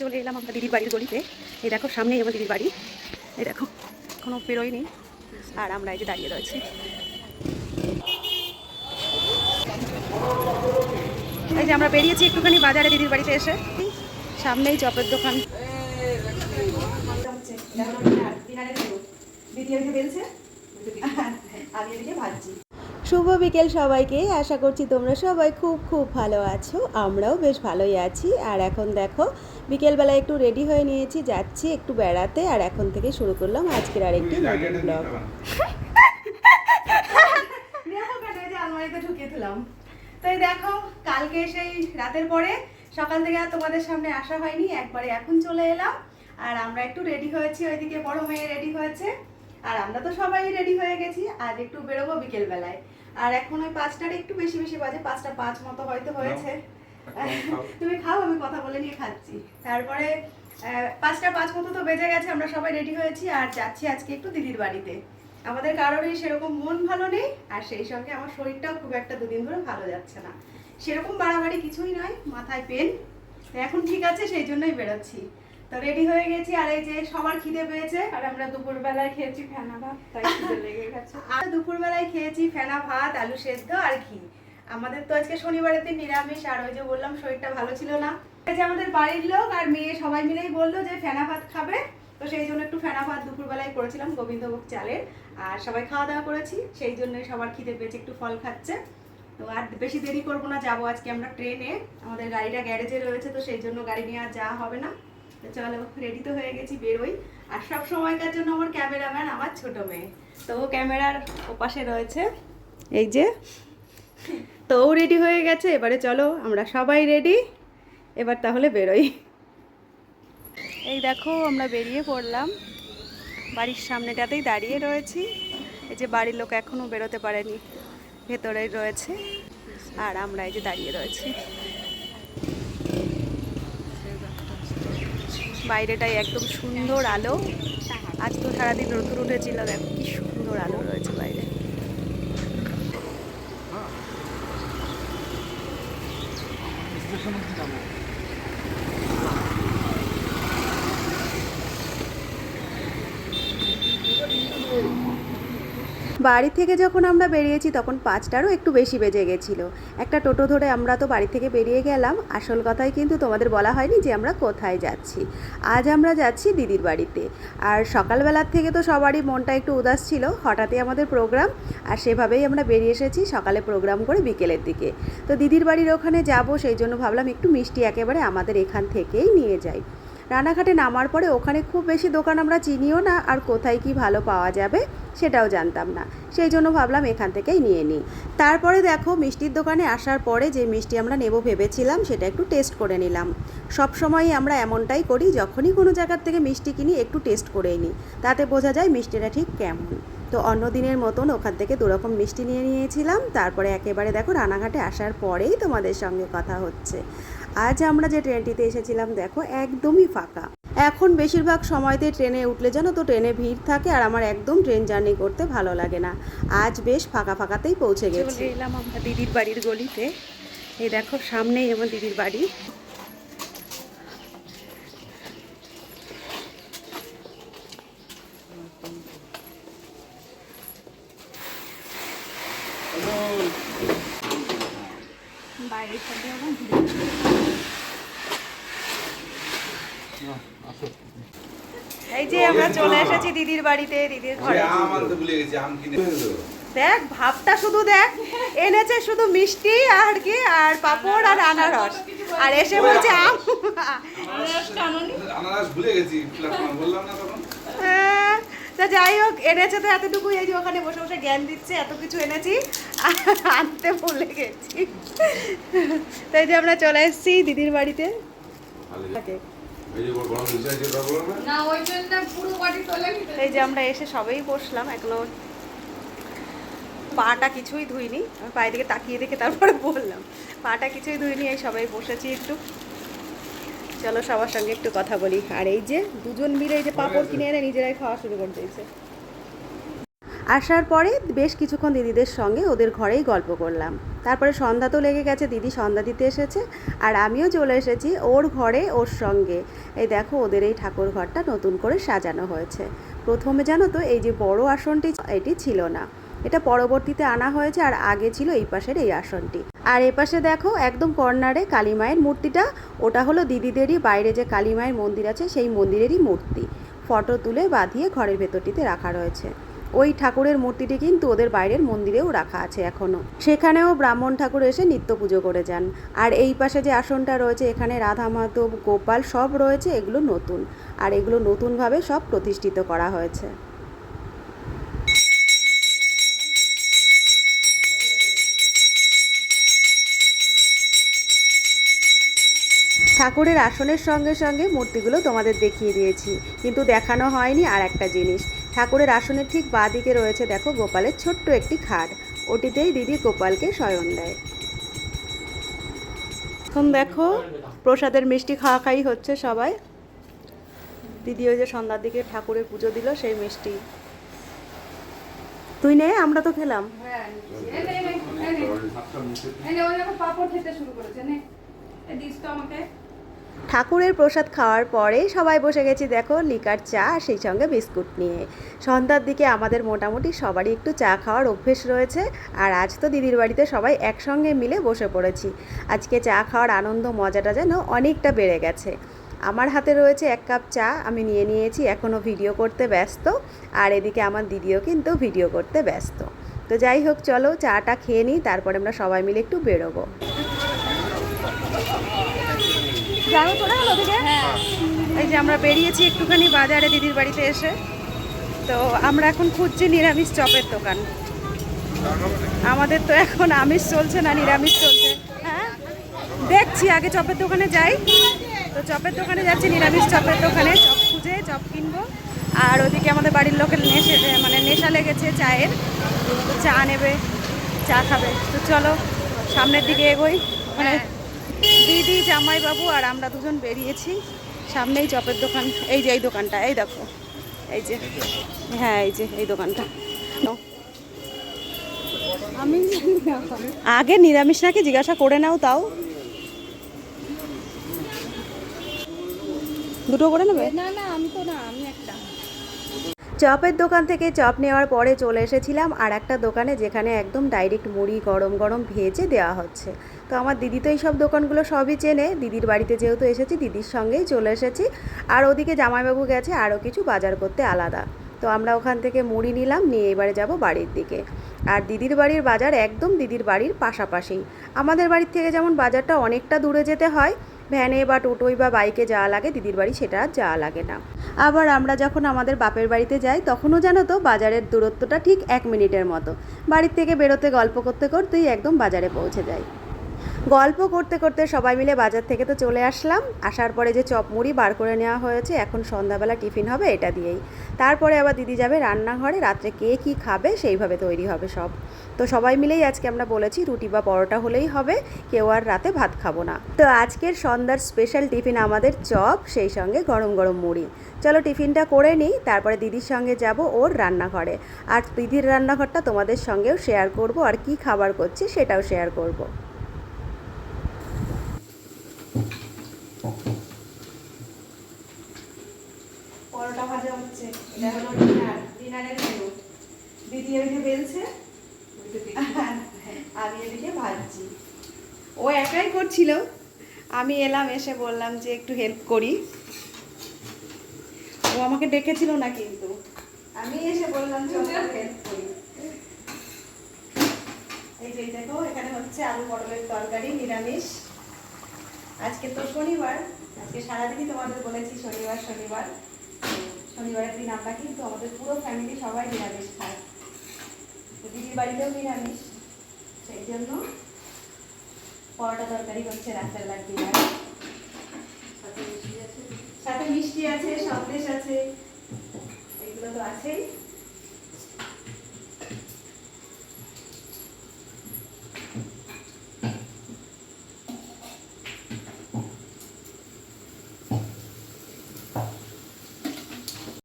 চলে এলাম আমরা দিদির বাড়ির গলিতে। এই দেখো, সামনেই আমার দিদির বাড়ি। এই দেখো কোনো বেরোয়নি। আর আমরা এই যে দাঁড়িয়ে রয়েছি। এই যে আমরা বেরিয়েছি একটুখানি বাজারে দিদির বাড়িতে এসে। সামনেই চপের দোকান। শুভ বিকেল সবাইকে। আশা করছি তোমরা সবাই খুব খুব ভালো আছো। আমরাও বেশ ভালোই আছি। আর এখন দেখো বিকেলবেলা একটু রেডি হয়ে নিয়েছি যাচ্ছি একটু বেড়াতে আর এখন থেকে শুরু করলাম আজকের আরেকটি নতুন ব্লগ আলমারিতে ঢুকিয়ে দিলাম তো এই দেখো কালকে সেই রাতের পরে সকাল থেকে আর তোমাদের সামনে আসা হয়নি একবারে এখন চলে এলাম আর আমরা একটু রেডি হয়েছি ওইদিকে বড় মেয়ে রেডি হয়েছে আর আমরা তো সবাই রেডি হয়ে গেছি আজ একটু বেরোবো বিকেল বেলায় আর এখন ওই পাঁচটার একটু বেশি বেশি বাজে পাঁচটা পাঁচ মতো হয়তো হয়েছে। তুমি খাও আমি কথা বলে নিয়ে খাচ্ছি। তারপরে পাঁচটা পাঁচ মতো তো বেজে গেছে আমরা সবাই রেডি হয়েছি আর যাচ্ছি আজকে একটু দিদির বাড়িতে। আমাদের কারোরই সেরকম মন ভালো নেই আর সেই সঙ্গে আমার শরীরটাও খুব একটা দুদিন ধরে ভালো যাচ্ছে না। সেরকম বাড়াবাড়ি কিছুই নয় মাথায় পেন। এখন ঠিক আছে সেই জন্যই বেরোচ্ছি। তো রেডি হয়ে গেছি আর এই যে সবার খিদে পেয়েছে। আর আমরা দুপুরবেলায় খেয়েছি ফেনা ভাত তাই লেগে গেছে। আর দুপুরবেলায় খেয়েছি ফেনা ভাত আলু সেদ্ধ আর ঘি। আমাদের তো আজকে শনিবারের দিন নিরামিষ, আর ওই যে বললাম, শরীরটা ভালো ছিল না। যে আমাদের বাড়ির লোক আর মেয়ে সবাই মিলেই বলল যে ফেনা ভাত খাবে। তো সেই জন্য একটু ফেনা ভাত দুপুরবেলায় করেছিলাম, গোবিন্দভোগ চালের। আর সবাই খাওয়া দাওয়া করেছি, সেই জন্যই সবার খিদে পেয়েছে, একটু ফল খাচ্ছে। তো আর বেশি দেরি করব না, যাব আজকে আমরা ট্রেনে। আমাদের গাড়িটা গ্যারেজে রয়েছে, তো সেই জন্য গাড়ি নিয়ে আর যাওয়া হবে না। তো চলো রেডি তো হয়ে গেছি, বেরোই। আর সব সময়কার জন্য আমার ক্যামেরাম্যান আমার ছোট মেয়ে। তো ও ক্যামেরার ওপাশে রয়েছে। এই যে তো রেডি হয়ে গেছে, এবারে চলো আমরা সবাই রেডি এবার তাহলে বেরোই। এই দেখো, আমরা বেরিয়ে পড়লাম। বাড়ির সামনেটাতেই দাঁড়িয়ে রয়েছি। এই যে বাড়ির লোক এখনও বেরোতে পারেনি ভেতরেই রয়েছে। আর আমরা এই যে দাঁড়িয়ে রয়েছি। বাইরেটাই একদম সুন্দর আলো। আজ তো সারাদিন রোদ উঠেছিল, দেখো কি সুন্দর আলো রয়েছে বাইরে। Вы что 吗 বাড়ি থেকে যখন আমরা বেরিয়েছি, তখন পাঁচটারও একটু বেশি বেজে গেছিল। একটা টোটো ধরে আমরা তো বাড়ি থেকে বেরিয়ে গেলাম। আসল কথাই কিন্তু তোমাদের বলা হয়নি যে আমরা কোথায় যাচ্ছি। আজ আমরা যাচ্ছি দিদির বাড়িতে। আর সকালবেলার থেকে তো সবারই মনটা একটু উদাস ছিল। হঠাৎই আমাদের প্রোগ্রাম, আর সেভাবেই আমরা বেরিয়ে এসেছি সকালে প্রোগ্রাম করে বিকেলের দিকে। তো দিদির বাড়ির ওখানে যাব, সেই জন্য ভাবলাম একটু মিষ্টি একেবারে আমাদের এখান থেকেই নিয়ে যাই। রানাঘাটে নামার পরে ওখানে খুব বেশি দোকান আমরা চিনিও না, আর কোথায় কি ভালো পাওয়া যাবে। সেটাও জানতাম না। সেই জন্য ভাবলাম এখান থেকেই নিয়ে নিই। তারপরে দেখো মিষ্টির দোকানে আসার পরে যে মিষ্টি আমরা নেব ভেবেছিলাম, সেটা একটু টেস্ট করে নিলাম। সব সময়ই আমরা এমনটাই করি যখনই কোনো জায়গার থেকে মিষ্টি কিনি, একটু টেস্ট করেই নিই। তাতে বোঝা যায় মিষ্টিটা ঠিক কেমন। তো অন্য দিনের মতন ওখান থেকে দুরকম মিষ্টি নিয়ে নিয়েছিলাম। তারপরে একেবারে দেখো রানাঘাটে আসার পরেই তোমাদের সঙ্গে কথা হচ্ছে। আজ আমরা যে ট্রেনটিতে এসেছিলাম, দেখো একদমই ফাঁকা। এখন বেশিরভাগ সময়তে ট্রেনে উঠলে জানো তো ট্রেনে ভিড় থাকে আর আমার একদম ট্রেন জার্নি করতে ভালো লাগে না। আজ বেশ ফাঁকা ফাঁকাতেই পৌঁছে গেছি। এলাম আমরা দিদির বাড়ির গলিতে। এই দেখো, সামনেই আমার দিদির বাড়ি বাইরের সাথে আবার এই যে আমরা চলে এসেছি দিদির বাড়িতে দিদির ঘরে। কিনে দেবো দেখ ভাবটা শুধু দেখ এনেছে শুধু মিষ্টি আর কি আর পাপড় আর আনারস। আর এসে বলছে আম। আনারস ভুলে গেছি বললাম না তখন। তা যাই হোক এনেছে তো এতটুকু এই যে ওখানে বসে বসে জ্ঞান দিচ্ছে এত কিছু এনেছি আনতে ভুলে গেছি। তাই যে আমরা চলে এসেছি দিদির বাড়িতে। এই যে আমরা এসে সবেই বসলাম এখনও পাটা কিছুই ধুইনি। আমি পায়ে দিকে তাকিয়ে দেখে তারপরে বললাম পাটা কিছুই ধুইনি এই সবাই বসেছি একটু। চলো সবার সঙ্গে একটু কথা বলি। আর এই যে দুজন মিলে এই যে পাপড় কিনে এনে নিজেরাই খাওয়া শুরু করে দিয়েছে। আসার পরে বেশ কিছুক্ষণ দিদিদের সঙ্গে ওদের ঘরেই গল্প করলাম। তারপরে সন্ধ্যা তো লেগে গেছে, দিদি সন্ধ্যা দিতে এসেছে আর আমিও চলে এসেছি ওর ঘরে, ওর সঙ্গে। এই দেখো ওদের এই ঠাকুর ঘরটা নতুন করে সাজানো হয়েছে। প্রথমে জানো তো এই যে বড় আসনটি এটি ছিল না। এটা পরবর্তীতে আনা হয়েছে আর আগে ছিল এই পাশের এই আসনটি। আর এ পাশে দেখো একদম কর্নারে কালী মায়ের মূর্তিটা, ওটা হলো দিদিদেরই, বাইরে যে কালী মায়ের মন্দির আছে সেই মন্দিরেরই মূর্তি। ফটো তুলে বাঁধিয়ে ঘরের ভেতরটিতে রাখা রয়েছে। ওই ঠাকুরের মূর্তিটি কিন্তু ওদের বাইরের মন্দিরেও রাখা আছে এখনও সেখানেও ব্রাহ্মণ ঠাকুর এসে নিত্য পুজো করে যান। আর এই পাশে যে আসনটা রয়েছে, এখানে রাধা, মাধব, গোপাল সব রয়েছে, এগুলো নতুন। আর এগুলো নতুনভাবে সব প্রতিষ্ঠিত করা হয়েছে। ঠাকুরের আসনের সঙ্গে সঙ্গে মূর্তিগুলো তোমাদের দেখিয়ে দিয়েছি। কিন্তু দেখানো হয়নি আর একটা জিনিস। ঠাকুরের আসনের ঠিক বাঁ দিকে রয়েছে, দেখো গোপালের ছোট্ট একটি খাট। ওটিতেই দিদি গোপালকে শয়ন দেয়। এখন দেখো, প্রসাদের মিষ্টি খাওয়া খাই হচ্ছে সবাই। দিদি ওই যে সন্ধ্যার দিকে ঠাকুরের পুজো দিল, সেই মিষ্টি। তুই নে, আমরা তো খেলাম। হ্যাঁ পাঁপড় খেতে শুরু করেছে ঠাকুরের প্রসাদ খাওয়ার পরে সবাই বসে গেছি, দেখো, লিকার চা আর সেই সঙ্গে বিস্কুট নিয়ে। সন্ধ্যার দিকে আমাদের মোটামুটি সবারই একটু চা খাওয়ার অভ্যেস রয়েছে আর আজ তো দিদির বাড়িতে সবাই একসঙ্গে মিলে বসে পড়েছি। আজকে চা খাওয়ার আনন্দ, মজাটা যেন অনেকটা বেড়ে গেছে। আমার হাতে রয়েছে এক কাপ চা, আমি নিয়ে নিয়েছি এখনও ভিডিও করতে ব্যস্ত আর এদিকে আমার দিদিও কিন্তু ভিডিও করতে ব্যস্ত। তো যাই হোক, চলো চাটা খেয়ে নিই, তারপরে আমরা সবাই মিলে একটু বেরোবো। যাব চলে গেল ওদিকে এই যে আমরা বেরিয়েছি একটুখানি বাজারে দিদির বাড়িতে এসে। তো আমরা এখন খুঁজছি নিরামিষ চপের দোকান। আমাদের তো এখন আমিষ চলছে না নিরামিষ চলছে। হ্যাঁ? দেখছি আগে চপের দোকানে যাই। তো চপের দোকানে যাচ্ছি নিরামিষ চপের দোকানে। চপ খুঁজে চপ কিনবো। আর ওদিকে আমাদের বাড়ির লোকের নেশে মানে নেশা লেগেছে চায়ের। চা নেবে চা খাবে। তো চলো সামনের দিকে এগোই। মানে দিদি জামাইবাবু আর আমরা দুজন বেরিয়েছি। সামনেই চপের দোকান। এই যে এই দোকানটা এই দেখো। এই যে হ্যাঁ এই যে এই দোকানটা। আমি আগে নিরামিষ নাকি জিজ্ঞাসা করে নাও তাও। দুটো করে নেবে? না না আমি তো না আমি চপের দোকান থেকে চপ নেওয়ার পরে চলে এসেছিলাম আর একটা দোকানে যেখানে একদম ডাইরেক্ট মুড়ি গরম গরম ভেজে দেওয়া হচ্ছে। তো আমার দিদি তো এইসব দোকানগুলো সবই চেনে। দিদির বাড়িতে যেহেতু এসেছি, দিদির সঙ্গেই চলে এসেছি। আর ওদিকে জামাইবাবু গেছে, আরও কিছু বাজার করতে আলাদা। তো আমরা ওখান থেকে মুড়ি নিলাম, নিয়ে এবারে যাব বাড়ির দিকে। আর দিদির বাড়ির বাজার একদম দিদির বাড়ির পাশাপাশি। আমাদের বাড়ির থেকে যেমন বাজারটা অনেকটা দূরে যেতে হয়, ভ্যানে বা টোটোই বা বাইকে যাওয়া লাগে, দিদির বাড়ি সেটা আর যাওয়া লাগে না। আবার আমরা যখন আমাদের বাপের বাড়িতে যাই, তখনও জানো তো বাজারের দূরত্বটা ঠিক এক মিনিটের মতো। বাড়ির থেকে বেরোতে, গল্প করতে, করতেই একদম বাজারে পৌঁছে যাই। গল্প করতে করতে সবাই মিলে বাজার থেকে তো চলে আসলাম। আসার পরে যে চপ মুড়ি বার করে নেওয়া হয়েছে, এখন সন্ধ্যাবেলা টিফিন হবে এটা দিয়েই। তারপরে আবার দিদি যাবে রান্নাঘরে, রাত্রে কে কী খাবে সেইভাবে তৈরি হবে সব। তো সবাই মিলেই আজকে আমরা বলেছি রুটি বা পরোটা হলেই হবে, কেউ আর রাতে ভাত খাব না। তো আজকের সন্ধ্যার স্পেশাল টিফিন আমাদের চপ, সেই সঙ্গে গরম গরম মুড়ি। চলো টিফিনটা করে নিই, তারপরে দিদির সঙ্গে যাব ওর রান্নাঘরে। আর দিদির রান্নাঘরটা তোমাদের সঙ্গেও শেয়ার করব, আর কি খাবার করছি সেটাও শেয়ার করব পরোটা ভাজা হচ্ছে এটা হলো ডিনার ডিনারের মেনু দিদি এদিকে বেলছে ভাজছি ও একাই করছিল। আমি এলাম এসে বললাম যে একটু হেল্প করি। ও আমাকে ডেকেছিল না কিন্তু। আমি এসে বললাম যে হেল্প করি। এই যে দেখো এখানে হচ্ছে আলু পটলের তরকারি নিরামিষ। আজকে তো শনিবার। আজকে সারাদিনই তোমাদের বলেছি শনিবার শনিবার। শনিবারের দিন আমরা কিন্তু আমাদের পুরো ফ্যামিলি সবাই নিরামিষ খায়। দিদির বাড়িতেও নিরামিষ। সেই জন্য পরোটা তরকারি হচ্ছে রাতের লাগবে আছে, সাথে মিষ্টি আছে, সন্দেশ আছে, এগুলো তো আছেই।